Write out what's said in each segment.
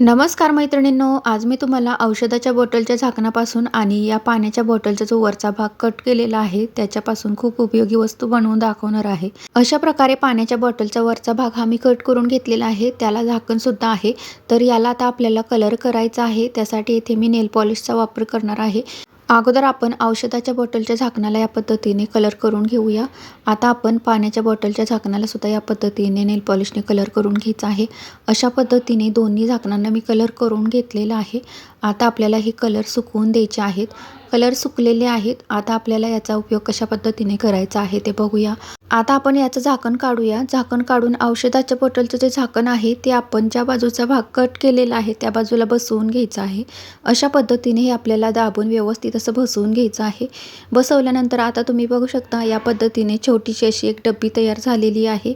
नमस्कार मैत्रिणींनो आज मी तुम्हाला औषधाच्या बॉटलच्या झाकणापासून आणि या पाण्याच्या बॉटलचा जो वरचा भाग कट केलेला आहे त्याच्यापासून खूप उपयोगी वस्तू बनवून दाखवणार आहे. अशा प्रकारे पाण्याच्या बॉटलचा वरचा भाग हा मी कट करून घेतलेला आहे त्याला झाकण सुद्धा आहे. तर याला आता आपल्याला कलर करायचा आहे त्यासाठी इथे मी नेल पॉलिशचा वापर करणार आहे. अगोदर आपण औषधाच्या बॉटलच्या झाकणाला या पद्धतीने कलर करून घेऊया. आता आपण पाण्याच्या बॉटलच्या झाकणाला सुद्धा या पद्धतीने नेल पॉलिशने कलर करून घ्यायचा आहे. अशा पद्धतीने दोन्ही झाकणांना मी कलर करून घेतलेला आहे. आता आपल्याला हे कलर सुकवून द्यायचे आहेत. कलर सुकलेले आहेत. आता आपल्याला याचा उपयोग कशा पद्धतीने करायचा आहे ते बघूया. आता आपण याचं झाकण काढूया. झाकण काढून औषधाच्या बॉटलचं जे झाकण आहे ते आपण ज्या बाजूचा भाग कट केलेला आहे त्या बाजूला बसवून घ्यायचं आहे. अशा पद्धतीने हे आपल्याला दाबून व्यवस्थित असं बसवून घ्यायचं आहे. बसवल्यानंतर आता तुम्ही बघू शकता या पद्धतीने छोटीशी अशी एक डब्बी तयार झालेली आहे.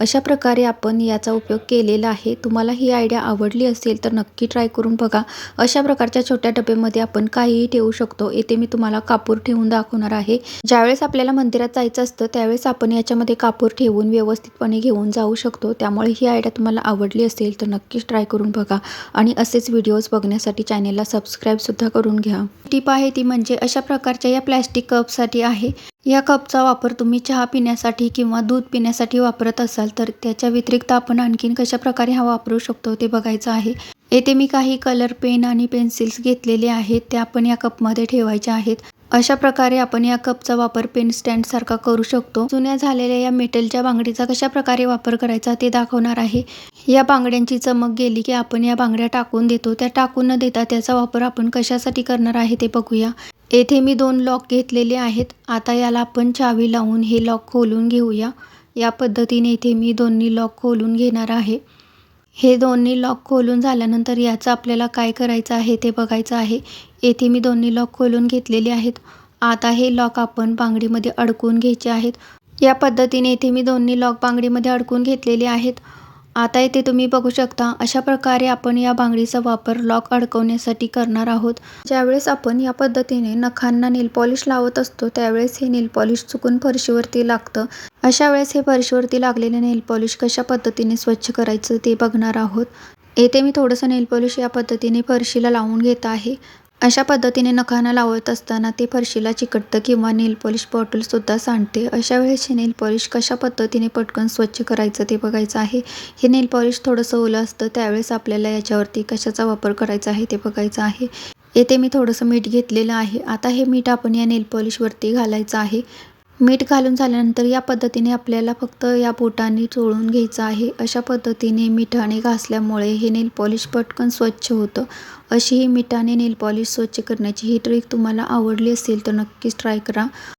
अशा प्रकारे आपण याचा उपयोग केलेला आहे. तुम्हाला ही आयडिया आवडली असेल तर नक्की ट्राय करून बघा. अशा प्रकारच्या छोट्या डब्यामध्ये आपण काहीही ठेवू शकतो. येथे मी तुम्हाला कापूर ठेवून दाखवणार आहे. ज्यावेळेस आपल्याला मंदिरात जायचं असतं त्यावेळेस आपण याच्यामध्ये कापूर ठेवून व्यवस्थितपणे घेऊन जाऊ शकतो. त्यामुळे ही आयडिया तुम्हाला आवडली असेल तर नक्कीच ट्राय करून बघा. आणि असेच व्हिडिओज बघण्यासाठी चॅनेलला सबस्क्राईबसुद्धा करून घ्या. टीप आहे ती म्हणजे अशा प्रकारच्या या प्लॅस्टिक कपसाठी आहे. या कपचा वापर तुम्ही चहा पिण्यासाठी किंवा दूध पिण्यासाठी वापरत असाल तर त्याच्या व्यतिरिक्त आपण आणखीन कशा प्रकारे हा वापरू शकतो ते बघायचं आहे. येथे मी काही कलर पेन आणि पेन्सिल्स घेतलेले आहेत ते आपण या कपमध्ये ठेवायच्या आहेत. अशा प्रकारे आपण या कपचा वापर पेन स्टँड सारखा करू शकतो. जुन्या झालेल्या या मेटलच्या बांगडीचा कशा प्रकारे वापर करायचा ते दाखवणार आहे. या बांगड्यांची चमक गेली की आपण या बांगड्या टाकून देतो. त्या टाकून न देता त्याचा वापर आपण कशासाठी करणार आहे ते बघूया. येथे मी दोन लॉक घेतलेले आहेत. आता याला आपण चावी लावून हे लॉक खोलून घेऊया. या पद्धतीने इथे मी दोन्ही लॉक खोलून घेणार आहे. हे दोन्ही लॉक खोलून झाल्यानंतर याचं आपल्याला काय करायचं आहे ते बघायचं आहे. येथे मी दोन्ही लॉक खोलून घेतलेले आहेत. आता हे लॉक आपण बांगडीमध्ये अडकून घ्यायचे आहेत. या पद्धतीने इथे मी दोन्ही लॉक बांगडीमध्ये अडकून घेतलेले आहेत. आता इथे तुम्ही बघू शकता अशा प्रकारे आपण या बांगडीचा वापर लॉक अडकवण्यासाठी करणार आहोत. ज्यावेळेस आपण या पद्धतीने नखांना नेल पॉलिश लावत असतो त्यावेळेस हे नेल पॉलिश चुकून फरशीवरती लागतं. अशा वेळेस हे फरशीवरती लागलेले नेल पॉलिश कशा पद्धतीने स्वच्छ करायचं ते बघणार आहोत. येथे मी थोडंसं नेल पॉलिश या पद्धतीने फरशीला लावून घेत आहे. अशा पद्धतीने नखांना लावत असताना ते फरशीला चिकटतं किंवा नेल पॉलिश बॉटलसुद्धा सांडते. अशा वेळेस हे नेल पॉलिश कशा पद्धतीने पटकन स्वच्छ करायचं ते बघायचं आहे. हे नेल पॉलिश थोडंसं ओलं असतं त्यावेळेस आपल्याला याच्यावरती कशाचा वापर करायचा आहे ते बघायचं आहे. येथे मी थोडंसं मीठ घेतलेलं आहे. आता हे मीठ आपण या नेल पॉलिशवरती घालायचं आहे. मीठ घालून झाल्यानंतर या पद्धतीने आपल्याला फक्त या बोटांनी चोळून घ्यायचं आहे. अशा पद्धतीने मिठाने घासल्यामुळे हे नेल पॉलिश पटकन स्वच्छ होतं. अशी ही मिठाने नेल पॉलिश स्वच्छ करण्याची ही ट्रिक तुम्हाला आवडली असेल तर नक्कीच ट्राय करा.